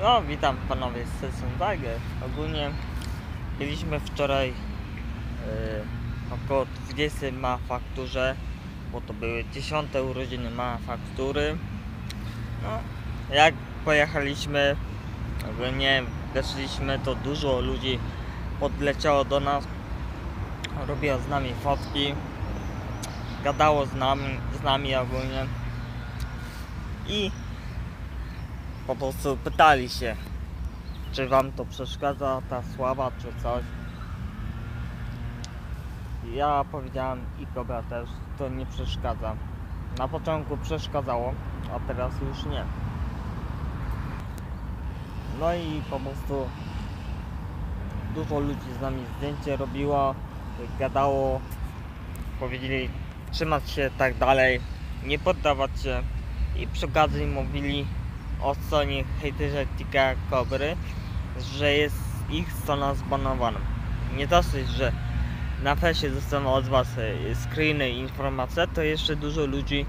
No, witam panowie z Session Tiger. Ogólnie byliśmy wczoraj yy, około 20 manufakturze, bo to były 10 urodziny manufaktury. No, jak pojechaliśmy, ogólnie weszliśmy, to dużo ludzi podleciało do nas, robiło z nami fotki, gadało z nami, z nami ogólnie i po prostu pytali się, czy wam to przeszkadza ta sława, czy coś. Ja powiedziałem i Kobra też, to nie przeszkadza. Na początku przeszkadzało, a teraz już nie. No i po prostu dużo ludzi z nami zdjęcie robiło, gadało, powiedzieli trzymać się tak dalej, nie poddawać się i przy okazji mówili o stronie hejterze Tika Kobry, że jest ich strona zbanowana. Nie dosyć, że na fesie dostaną od was e, screeny i informacje, to jeszcze dużo ludzi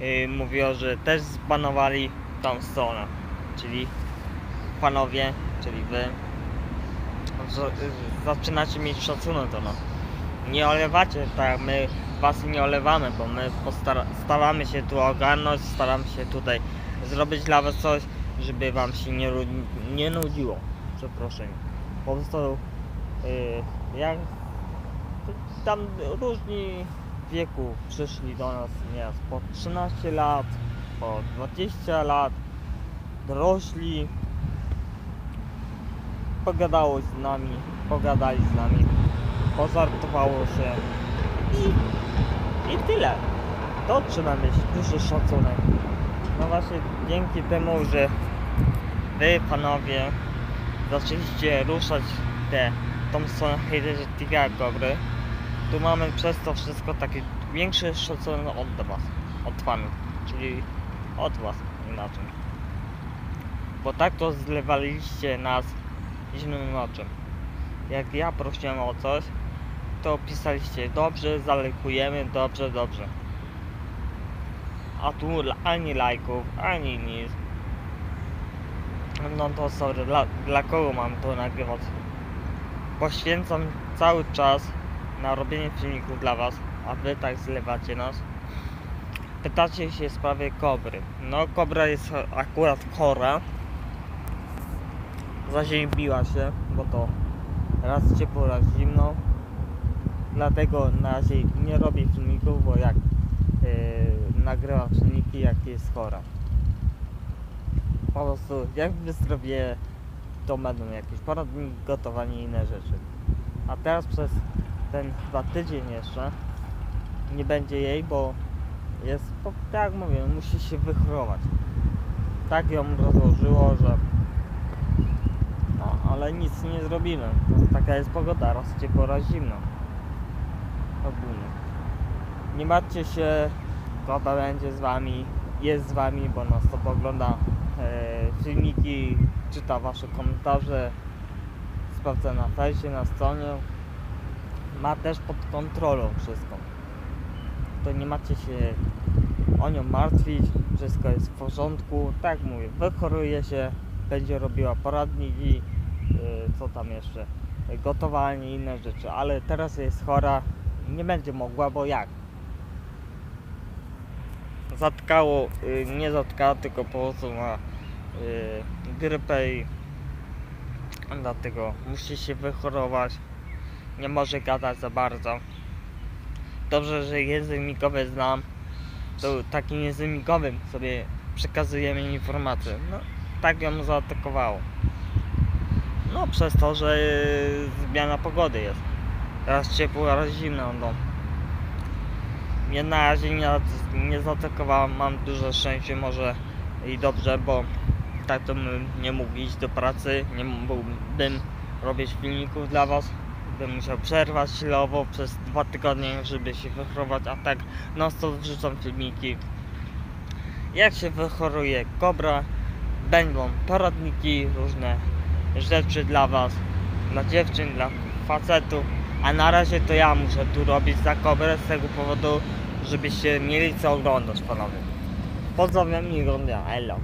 e, mówiło, że też zbanowali tą stronę. Czyli panowie, czyli wy zaczynacie mieć szacunek do nas. Nie olewacie, tak my was nie olewamy, bo my staramy się tu ogarnąć, staramy się tutaj zrobić dla was coś, żeby wam się nie, nie nudziło. Przepraszam. Po prostu yy, jak tam różni wieku przyszli do nas nieraz po 13 lat, po 20 lat, dorośli, pogadało z nami, pogadali z nami, pozartowało się i, i tyle. To trzeba mieć duży szacunek. No właśnie dzięki temu, że wy panowie zaczęliście ruszać te, stronę hejterzy Tiga Gobry, tu mamy przez to wszystko taki większy szacunek od was, od fanów, czyli od was inaczej. Bo tak to zlewaliście nas zimnym oczem. Jak ja prosiłem o coś, to pisaliście dobrze, zalekujemy, dobrze, dobrze. A tu ani lajków, ani nic. No to sorry, dla, dla kogo mam to nagrywać? Poświęcam cały czas na robienie filmików dla was, a wy tak zlewacie nas. Pytacie się w sprawie kobry. No kobra jest akurat chora. Zaziębiła się, bo to raz ciepło, raz zimno. Dlatego na razie nie robię filmików, bo jak yy, nagrywa filmiki, jak jest chora. Po prostu jak wyzdrowieje, to będą jakieś poradniki, gotowanie i inne rzeczy. A teraz przez ten chyba tydzień jeszcze nie będzie jej, bo jest, tak jak mówię, musi się wychorować. Tak ją rozłożyło, że no, ale nic nie zrobimy. No, taka jest pogoda, raz ciepło, raz zimno. Ogólnie. Nie martwcie się, Koba będzie z wami, jest z wami, bo nas to ogląda e, filmiki, czyta wasze komentarze, sprawdza na fejsie, na stronie. Ma też pod kontrolą wszystko. To nie macie się o nią martwić, wszystko jest w porządku. Tak jak mówię, wychoruje się, będzie robiła poradniki, yy, co tam jeszcze, gotowanie inne rzeczy, ale teraz jest chora, nie będzie mogła, bo jak? Zatkało, yy, nie zatkało, tylko po prostu ma yy, grypę i dlatego musi się wychorować, nie może gadać za bardzo. Dobrze, że język mikowy znam, to takim językiem mikowym sobie przekazujemy informacje. No, tak ją zaatakowało. No przez to, że yy, zmiana pogody jest. Raz ciepło, raz zimno. No. Mnie na razie nie, nie zaatakowała, mam duże szczęście może i dobrze, bo tak to bym nie mógł iść do pracy, nie mógłbym robić filmików dla was. Bym musiał przerwać chwilowo przez dwa tygodnie, żeby się wychorować, a tak non stop wrzucam filmiki. Jak się wychoruje kobra, będą poradniki, różne rzeczy dla was, dla dziewczyn, dla facetów, a na razie to ja muszę tu robić za kobrę z tego powodu, żebyście mieli co oglądać panowie. Pozdrawiam i oglądam, hello.